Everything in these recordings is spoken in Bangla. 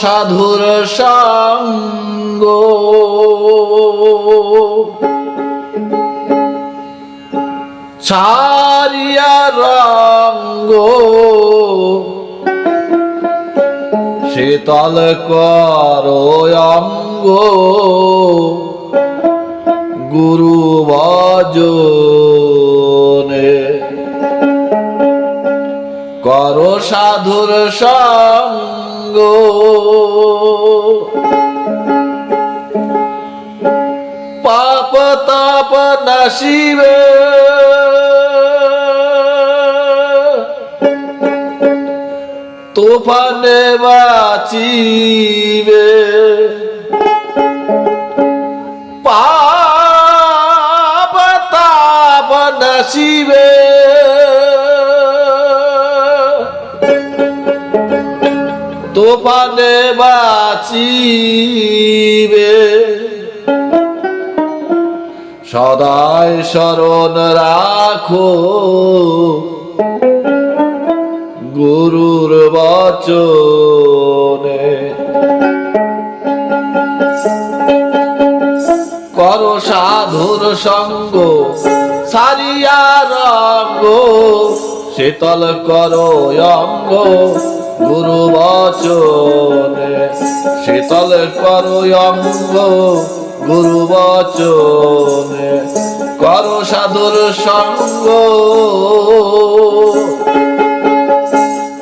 সাধুর সঙ্গ। ছাড়িয়া রঙ্গ। শীতল করো অঙ্গ। গুরু ভজনে করো সাধুর সঙ্গ। পাপ তাপ নাশিবে তুফানে বাঁচিবে পাপ তাপ নাশিবে তুফানে বাঁচিবে। সদাই শরণ রাখো। গুরুর বচনে। কর সাধুর সঙ্গ, সারিয়া রঙ্গ শীতল করো অঙ্গ। গুরু বচনে শীতল করো অঙ্গ, গুরু বচনে, করো সাধুর সঙ্গ।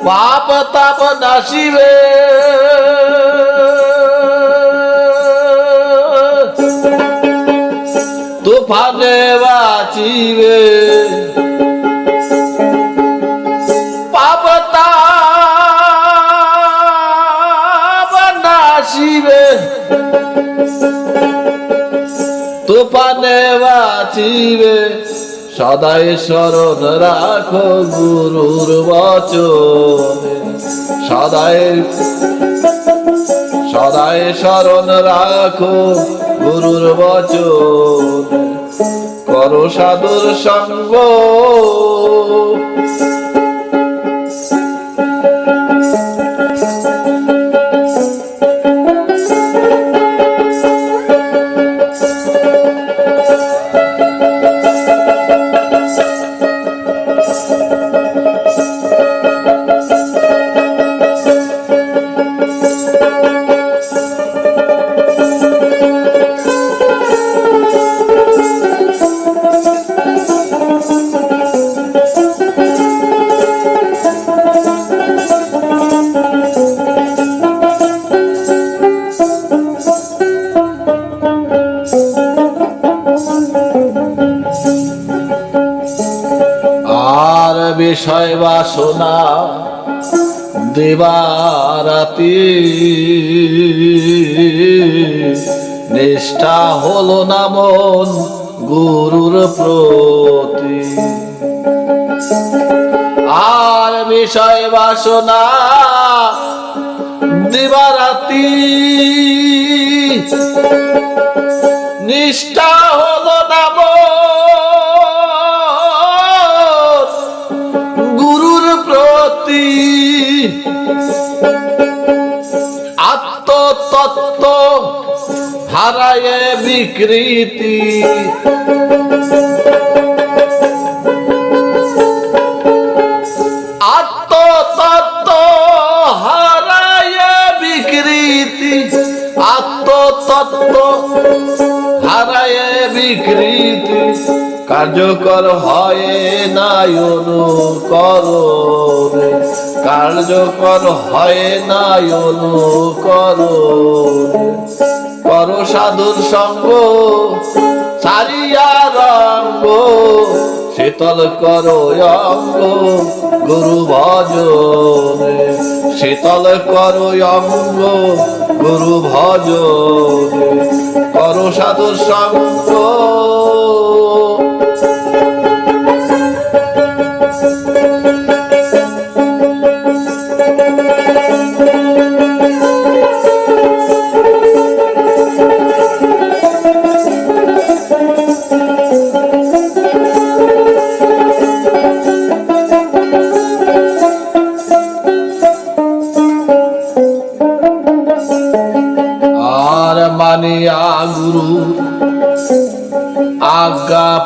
পাপ তাপ নাশিবে। তুফানে বাঁচিবে। তুফানে বাঁচিবে, সদাই স্মরণ রাখো গুরুর বচনে। সদাই সদাই স্মরণ রাখো গুরুর বচনে। করো সাধুর সঙ্গ বিষয় বাসনা দেবারাতি। নিষ্ঠা হলো না মন গুরুর প্রতি। আর বিষয় বাসনা দিবারাতি। নিষ্ঠা হলো না মন আত্মতত্ত্ব হারায় বিকৃতি। আত্মতত্ত্ব হারায় বিকৃতি। আত্মতত্ত্ব হারায় বিকৃতি। কার্যকর হয় নাই অনুকরণে। কার্যকর হয় নাই অনুকরণে। কর সাধুর সঙ্গ, সারিয়া রঙ্গ, শীতল করো অঙ্গ, গুরু ভজনে। শীতল করো অঙ্গ, গুরু ভজনে। করো সাধুর সঙ্গ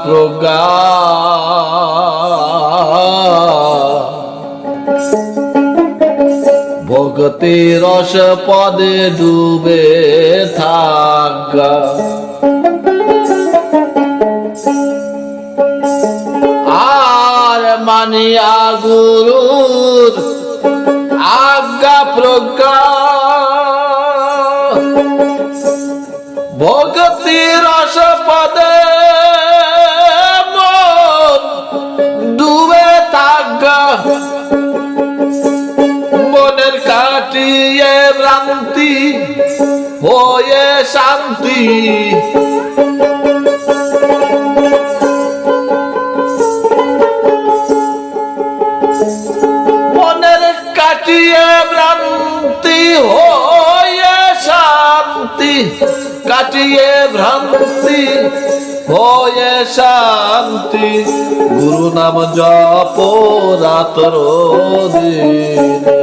প্রজ্ঞা ভগতি রস পদে ডুবে থাকা। আর মানিয়া গুরুর আজ্ঞা প্রজ্ঞা। ভগতি রস পদে শান্তি শান্তি। গুরু নাম জপ দিনে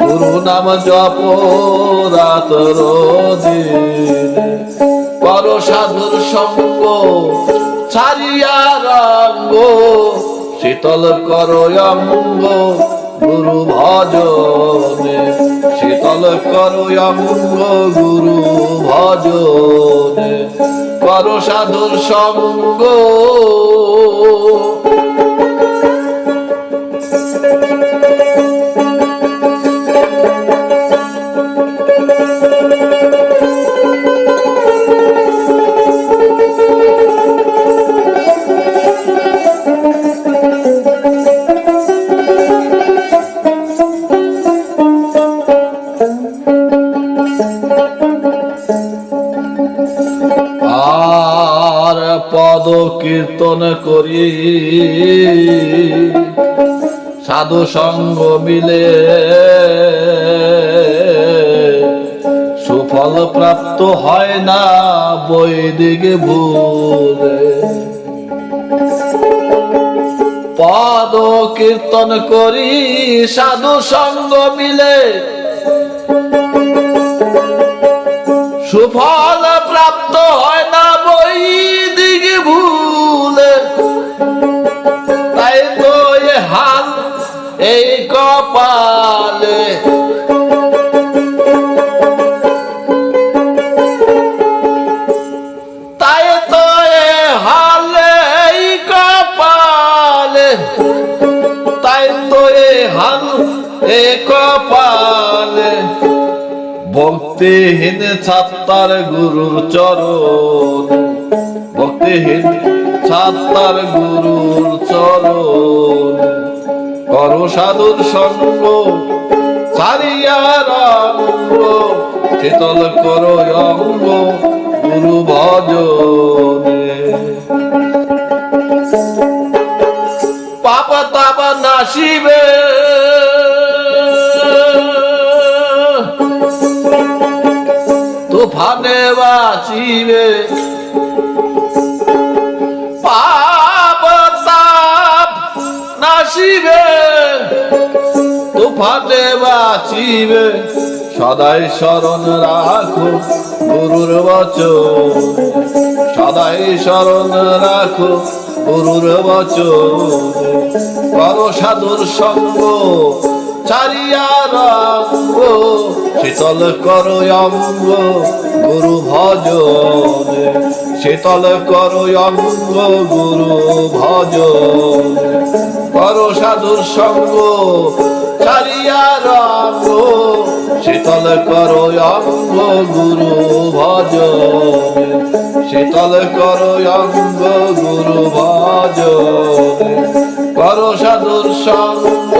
গুরু নাম জপ দিনে কর সাধুর সঙ্গ, ছাড়িয়া রঙ্গ। শীতল কর অঙ্গ, গুরু ভজনে। শীতল করো অঙ্গ গুরু ভজন। করো সাধুর সঙ্গ। পদ কীর্তন করি। সাধু সঙ্গ মিলে সুফল প্রাপ্ত হয় না বৈদিক ভুলে। পদ কীর্তন করি, সাধু সঙ্গ মিলে সুফল প্রাপ্ত হয় এই কপালে। ভক্তিহীন ছাত্তার গুরুর চরণ ভক্তিহীন ছাত্তার গুরুর চরণ। কর সাধুর সঙ্গ, ছাড়িয়া রঙ্গ শীতল কর অঙ্গ গুরু ভজনে। পাপ তাপ নাশিবে। তুফানে বাঁচিবে। পাপ তাপ নাশিবে। তুফানে বাঁচিবে। সদাই স্মরণ রাখো গুরুর বচন। সদাই স্মরণ রাখো গুরুর বচন। করো সাধুর সঙ্গ, চারিয়া শীতল করো অঙ্গ, গুরু ভজনে। শীতল করো অঙ্গ গুরু ভজ। করো সাধুর সঙ্গ চারিয়া শীতল করো অঙ্গ গুরু ভজ। শীতল করো অঙ্গ গুরু ভজ। করো সাধুর সঙ্গ